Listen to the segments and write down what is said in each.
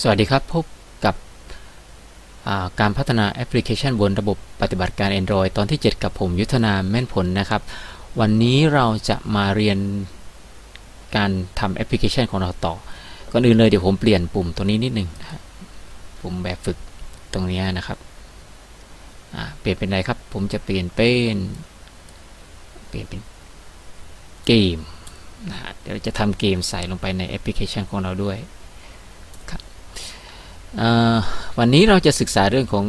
สวัสดีครับ พบกับาการพัฒนาแอปพลิเคชันบนระบบปฏิบัติการ Android ตอนที่ 7 กับผมยุทธนาแม่นผลนะครับ วันนี้เราจะมาเรียนการทำแอปพลิเคชันของเราต่อ ก่อนอื่นเลยเดี๋ยวผมเปลี่ยนปุ่มตัวนี้นิดหนึ่งปุ่มแบบฝึกตรงนี้นะครับเปลี่ยนเป็นอะไรครับ ผมจะเปลี่ยนเป็นเปลี่ยนเป็นเกมนะฮะเดี๋ยวจะทำเกมใส่ลงไปในแอปพลิเคชันของเราด้วย วันนี้เราจะศึกษาเรื่องของ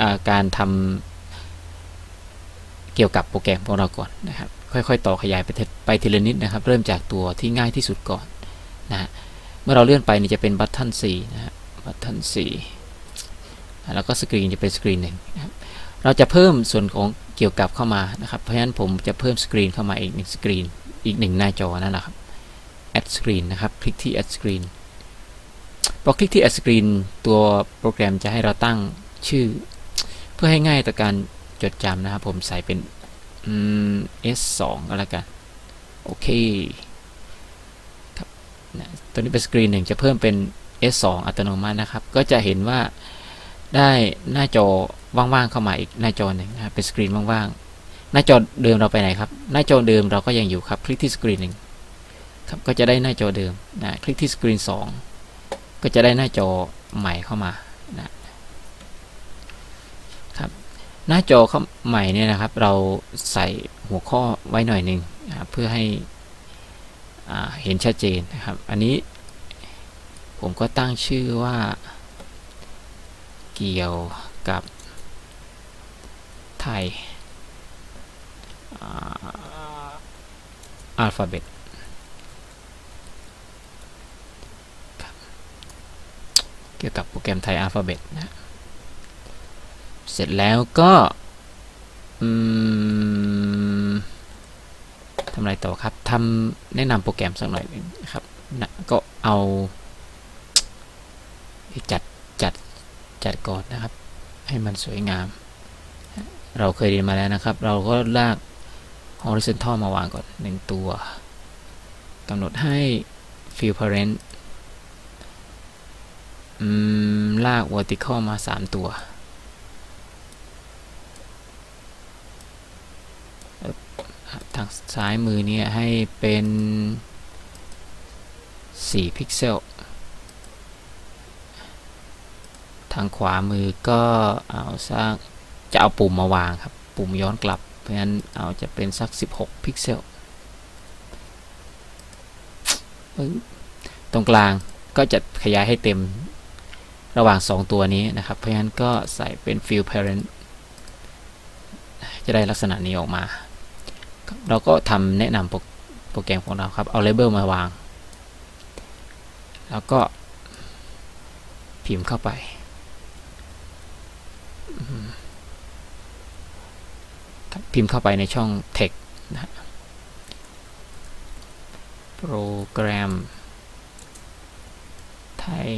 อาการทำเกี่ยวกับโปรแกรมของเราก่อนนะครับ ค่อยๆ ต่อขยายไปทไปทีละนิดนะครับ เริ่มจากตัวที่ง่ายที่สุดก่อนนะเมื่อเราเลื่อนไปนี่จะเป็นบัตทัน4นะฮะบัตทัน4แล้วก็สกรีนจะเป็นสกรีนหนึ่งนะครับเราจะเพิ่มส่วนของเกี่ยวกับเข้ามานะครับ เพราะฉะนั้นผมจะเพิ่มสกรีนเข้ามาอีกหนึ่งสกรีนอีกหนึ่งหน้าจอนั่นแหละครับ add screen นะครับ คลิกที่ add screen พอคลิกที่ Add Screen ตัวโปรแกรมจะให้เราตั้งชื่อ เพื่อให้ง่ายต่อการจดจำนะครับผมใส่เป็น S2 ก็แล้วกัน โอเคครับนะตัวนี้เป็นสกรีนหนึ่งจะเพิ่มเป็น S2 อัตโนมัตินะครับ ก็จะเห็นว่าได้หน้าจอว่างๆเข้ามาอีกหน้าจอหนึ่งนะครับเป็นสกรีนว่างๆ หน้าจอเดิมเราไปไหนครับ หน้าจอเดิมเราก็ยังอยู่ครับ คลิกที่สกรีนหนึ่งครับก็จะได้หน้าจอเดิมนะคลิกที่สกรีนสอง ก็จะได้หน้าจอใหม่เข้ามานะครับหน้าจอเข้าใหม่เนี่ยนะครับ เราใส่หัวข้อไว้หน่อยหนึ่งนะเพื่อให้เห็นชัดเจนนะครับ อันนี้ผมก็ตั้งชื่อว่าเกี่ยวกับไทยอัลฟาเบต เกี่ยวกับโปรแกรมไทยอัลฟาเบตนะเสร็จแล้วก็ทำอะไรต่อครับทำแนะนำโปรแกรมสักหน่อยหนึงนะครับนะก็เอาจัดจัดจัดก่อนนะครับ ให้มันสวยงาม เราเคยเรียนมาแล้วนะครับ เราก็ลาก horizontal มาวางก่อนหนึ่งตัวกำหนดให้ field parent ลาก vertical มา 3 ตัว ทางซ้ายมือเนี่ยให้เป็น 4 พิกเซล ทางขวามือก็เอาสักจะเอาปุ่มมาวางครับ ปุ่มย้อนกลับ เพราะฉะนั้นเอาจะเป็นสัก 16 พิกเซลตรงกลางก็จะขยายให้เต็ม ระหว่าง 2 ตัวนี้นะครับ เพราะฉะนั้นก็ใส่เป็น field parent จะได้ลักษณะนี้ออกมา เราก็ทำแนะนำโปรโปรแกรมของเราครับ เอา label มาวาง แล้วก็พิมพ์เข้าไป พิมพ์เข้าไปในช่อง text นะโปรแกรมไทย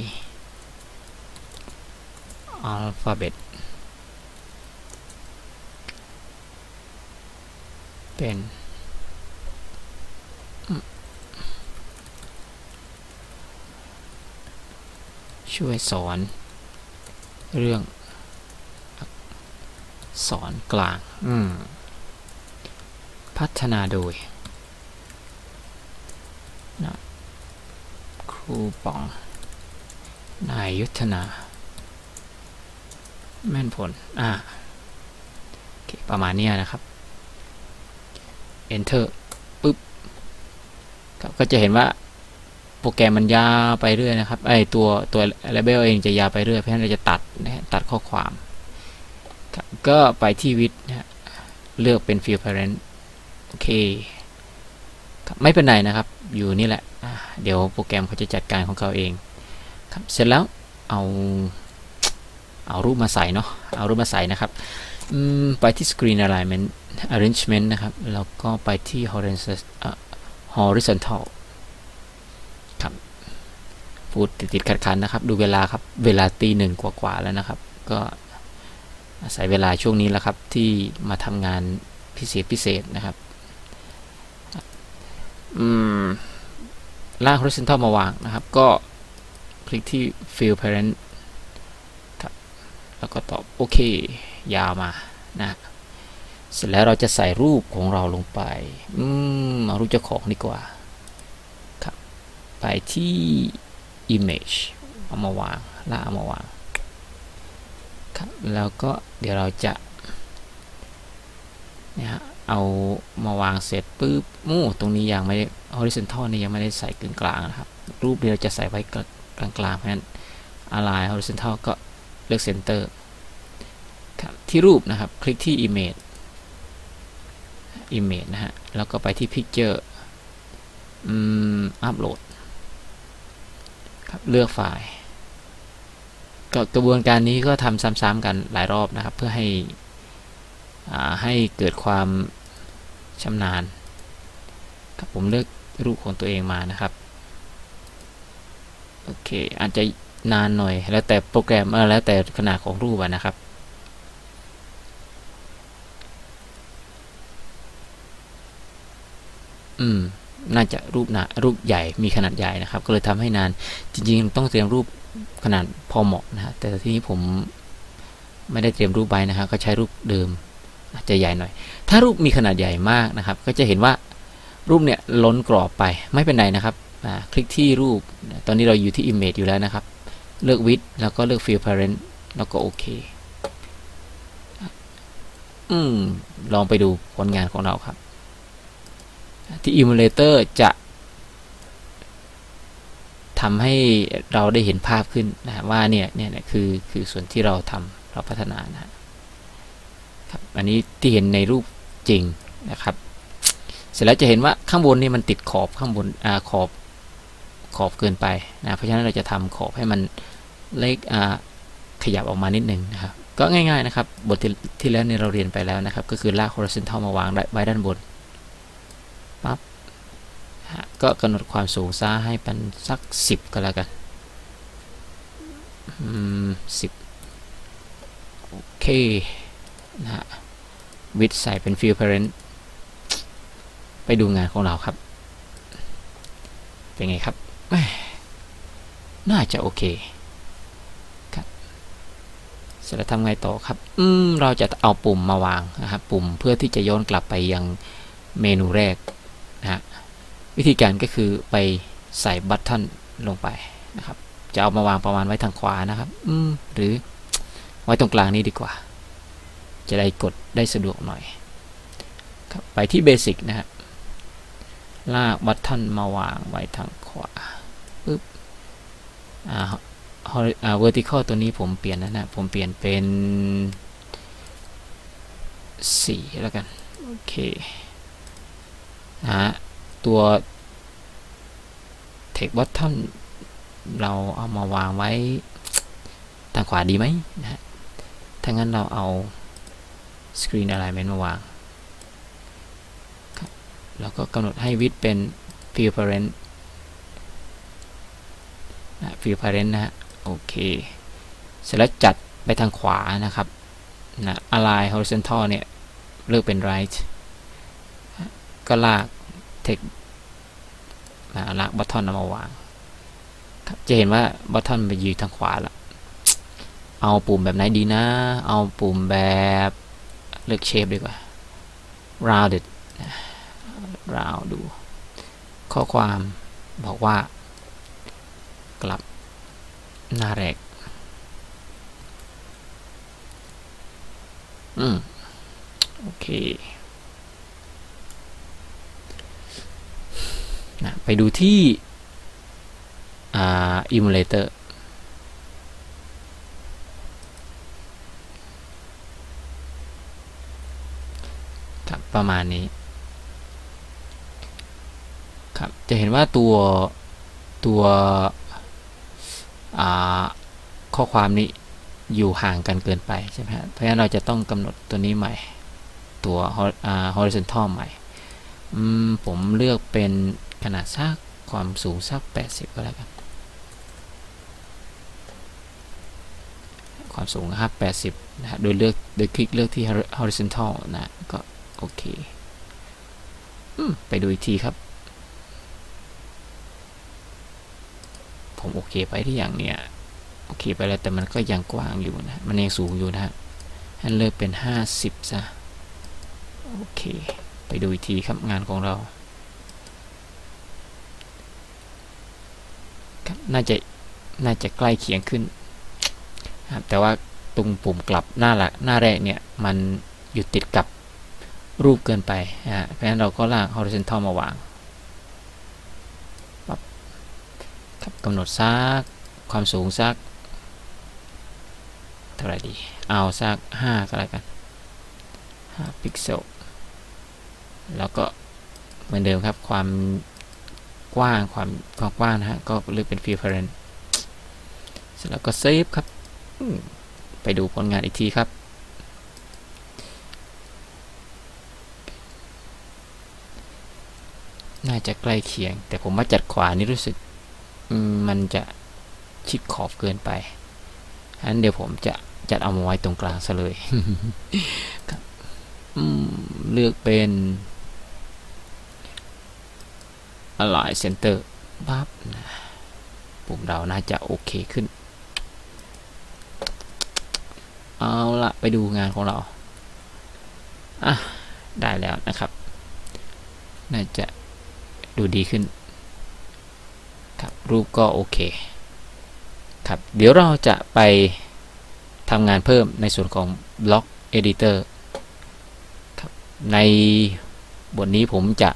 อัลฟาเบตเป็นช่วยสอน เรื่อง สอนกลางอืมพัฒนาโดยนะครูปอง นายยุทธนา แม่นผล อ่าโอเคประมาณเนี้ยนะครับ enter ปึ๊บครับก็จะเห็นว่าโปรแกรมมันยาวไปเรื่อยนะครับ ไอตัวตัว label เองจะยาวไปเรื่อยเพราะฉะนั้นเราจะตัดนะตัดข้อความครับก็ไปที่วิดนะฮะเลือกเป็น field parent โอเคไม่เป็นไรนะครับ อยู่นี่แหละ เดี๋ยวโปรแกรมเขาจะจัดการของเขาเองครับเสร็จแล้วเอา เอารูปมาใส่เนาะเอารูปมาใส่นะครับไปที่ Screen Alignment Arrangement นะครับ แล้วก็ไปที่ Horizontal ครับพูดติดๆขัดๆนะครับ ดูเวลาครับ เวลาตีหนึ่งกว่าๆแล้วนะครับ ก็อาศัยเวลาช่วงนี้แล้วครับ ที่มาทำงานพิเศษพิเศษนะครับอืมลาก horizontal มาวางนะครับ ก็คลิกที่ fill parent แล้วก็ตอบโอเค ยาวมานะเสร็จแล้วเราจะใส่รูปของเราลงไปอืมเอารูปเจ้าของดีกว่าครับไปที่ image เอามาวางล่ากเอามาวางครับแล้วก็เดี๋ยวเราจะเนี่ยฮะเอามาวางเสร็จปุ๊บมู่ตรงนี้ยังไม่ได้ horizontal นี่ยังไม่ได้ใส่กึ่งกลางนะครับ รูปเดียวจะใส่ไว้กลางกลางเพราะฉะนั้น align horizontal ก็ เลือก center ครับที่รูปนะครับ คลิกที่ image image นะฮะ แล้วก็ไปที่ picture อืม upload ครับเลือกไฟล์ก็กระบวนการนี้ก็ทำซ้ำๆกันหลายรอบนะครับ เพื่อให้ให้เกิดความชำนาญครับผมเลือกรูปของตัวเองมานะครับ โอเค อาจจะ นานหน่อย แล้วแต่โปรแกรมเออแล้วแต่ขนาดของรูปอะนะครับอืมน่าจะรูปหนารูปใหญ่มีขนาดใหญ่นะครับ ก็เลยทำให้นานจริงๆ ต้องเตรียมรูปขนาดพอเหมาะนะฮะแต่ทีนี้ผมไม่ได้เตรียมรูปไว้นะครับก็ใช้รูปเดิมอาจจะใหญ่หน่อย ถ้ารูปมีขนาดใหญ่มากนะครับ ก็จะเห็นว่ารูปเนี่ยล้นกรอบไปไม่เป็นไรนะครับคลิกที่รูป ตอนนี้เราอยู่ที่ image อยู่แล้วนะครับ เลือก width แล้วก็เลือก fill parent แล้วก็โอเค อืม ลองไปดูผลงานของเราครับ ที่ emulator จะทำให้เราได้เห็นภาพขึ้นนะว่าเนี่ยเนี่ยเนี่ยคือคือส่วนที่เราทำเราพัฒนานะฮะครับอันนี้ที่เห็นในรูปจริงนะครับ เสร็จแล้วจะเห็นว่าข้างบนนี่มันติดขอบข้างบนอ่าขอบขอบเกินไปนะเพราะฉะนั้นเราจะทำขอบให้มัน เล็กอ่าขยับออกมานิดนึงนะครับก็ง่ายๆนะครับบทที่ที่แล้วนี่เราเรียนไปแล้วนะครับ ก็คือลาก horizontal มาวางไว้ด้านบนปั๊บก็กำหนดความสูงซะให้เป็นสัก 10 ก็แล้วกันสิบโอเคนะฮะวิดใส่เป็น fill parent ไปดูงานของเราครับ เป็นไงครับ น่าจะโอเค สร็จแล้วทำไงต่อครับ อืม เราจะเอาปุ่มมาวางนะครับปุ่มเพื่อที่จะย้อนกลับไปยังเมนูแรกนะฮะวิธีการก็คือไปใส่บัตทอนลงไปนะครับ จะเอามาวางประมาณไว้ทางขวานะครับ อืม หรือไว้ตรงกลางนี้ดีกว่า จะได้กดได้สะดวกหน่อยครับไปที่เบสิกนะฮะลากบัตทอนมาวางไว้ทางขวาปึ๊บอ่า hori- อ่า vertical ตัวนี้ผมเปลี่ยนนะนะ ผมเปลี่ยนเป็นสีแล้วกัน โอเค นะฮะ ตัว text button เราเอามาวางไว้ทางขวาดีไหมนะถ้างั้นเราเอา screen alignment มาวาง แล้วก็กำหนดให้ width เป็น fill parent นะ fill parent นะฮะ โอเค เสร็จแล้วจัดไปทางขวานะครับนะ align horizontal เนี่ย เลือกเป็น right ก็ลาก text นะลาก button มาวาง จะเห็นว่า button ไปอยู่ทางขวาละเอาปุ่มแบบไหนดีนะ เอาปุ่มแบบเลือก shape ดีกว่า rounded ราวดู ข้อความบอกว่ากลับ หน้าแรกอืม โอเคนะไปดูที่อ่า emulator ครับประมาณนี้ ครับ จะเห็นว่าตัวตัว ข้อความนี้อยู่ห่างกันเกินไปใช่ไหมฮะเพราะฉะนั้นเราจะต้องกำหนดตัวนี้ใหม่ ตัว horizontal ใหม่ผมเลือกเป็นขนาดสักความสูงสัก 80 ก็แล้วกัน ความสูงนะครับ 80 นะฮะโดยเลือก โดยคลิกเลือกที่ horizontal นะ ก็โอเค ไปดูอีกทีครับ ผมโอเคไปที่อย่างเนี้ยโอเคไปแล้วแต่มันก็ยังกว้างอยู่นะ มันยังสูงอยู่นะฮะให้เลิกเป็น 50ซะโอเค ไปดูอีกทีครับงานของเราครับน่าจะน่าจะใกล้เคียงขึ้นครับแต่ว่าตรงปุ่มกลับหน้าหลักหน้าแรกเนี่ยมันอยู่ติดกับรูปเกินไปนะฮะเพราะฉะนั้นเราก็ลาก horizontal มาวางปั๊บ ครับกำหนดซักความสูงซักเท่าไหร่ดี เอาซัก5ก็แล้วกัน5พิกเซลแล้วก็เหมือนเดิมครับความกว้างความความกว้างนะฮะก็เลือกเป็น preference เสร็จแล้วก็เซฟครับไปดูผลงานอีกทีครับน่าจะใกล้เคียง แต่ผมว่าจัดขวานี่รู้สึก มันจะชิดขอบเกินไปฉะนั้นเดี๋ยวผมจะจัดเอามาไว้ตรงกลางซะเลยครับเลือกเป็น Align Center ปั๊บนะปุ่มเราน่าจะโอเคขึ้น เอาละไปดูงานของเรา อะ ได้แล้วนะครับ น่าจะดูดีขึ้น ครับรูปก็โอเคครับเดี๋ยวเราจะไปทำงานเพิ่มในส่วนของ Block Editor ครับในบทนี้ผมจะ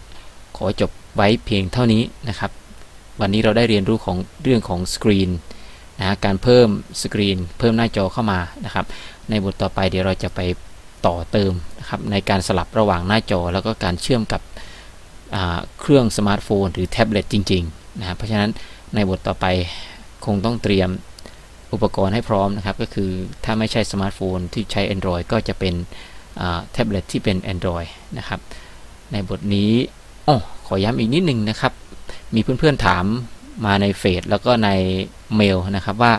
ขอจบไว้เพียงเท่านี้นะครับ วันนี้เราได้เรียนรู้ของเรื่องของสกรีนนะฮะการเพิ่มสกรีน เพิ่มหน้าจอเข้ามานะครับ ในบทต่อไปเดี๋ยวเราจะไปต่อเติมนะครับในการสลับระหว่างหน้าจอ แล้วก็การเชื่อมกับเครื่องสมาร์ทโฟน หรือแท็บเล็ตจริง ๆ นะครับเพราะฉะนั้นในบทต่อไปคงต้องเตรียมอุปกรณ์ให้พร้อมนะครับ ก็คือถ้าไม่ใช่สมาร์ทโฟนที่ใช้ Android ก็จะเป็นแท็บเล็ตที่เป็น Android นะครับ ในบทนี้อ๋อขอย้ำอีกนิดนึงนะครับ มีเพื่อนๆถามมาในเฟซแล้วก็ในเมลนะครับว่า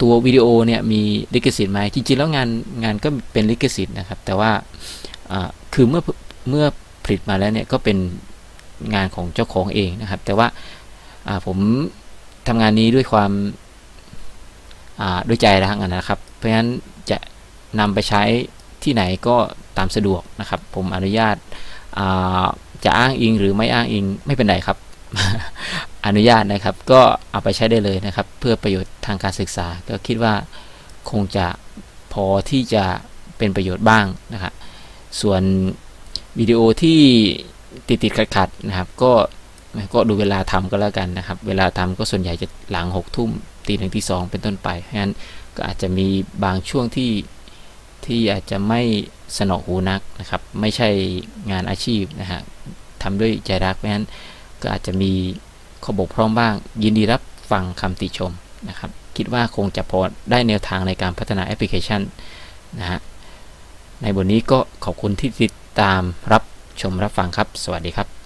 ตัววิดีโอเนี่ยมีลิขสิทธิ์ไหมจริงๆ แล้วงานงานก็เป็นลิขสิทธิ์นะครับ แต่ว่าคือเมื่อเมื่อผลิตมาแล้วเนี่ยก็เป็นงานของเจ้าของเองนะครับ แต่ว่า ผมทำงานนี้ด้วยความด้วยใจทางนะครับ เพราะฉะนั้นจะนำไปใช้ที่ไหนก็ตามสะดวกนะครับ ผมอนุญาตจะอ้างอิงหรือไม่อ้างอิงไม่เป็นไรครับ อนุญาตนะครับ ก็เอาไปใช้ได้เลยนะครับ เพื่อประโยชน์ทางการศึกษา ก็คิดว่าคงจะพอที่จะเป็นประโยชน์บ้างนะครับส่วนวิดีโอที่ติดติดขัดขัดๆนะครับ ก็ ก็ดูเวลาทำก็แล้วกันนะครับ เวลาทำก็ส่วนใหญ่จะหลัง6ทุ่มตีหนึ่งที่สองเป็นต้นไปเพราะฉะนั้นก็อาจจะมีบางช่วงที่ที่อาจจะไม่สนอหูนักนะครับ ไม่ใช่งานอาชีพนะฮะทำด้วยใจรักเพราะฉะนั้นก็อาจจะมีข้อบกพร่องบ้าง ยินดีรับฟังคำติชมนะครับ คิดว่าคงจะพอได้แนวทางในการพัฒนาแอปพลิเคชันนะฮะในบทนี้ก็ขอบคุณที่ติดตามรับชมรับฟังครับ สวัสดีครับ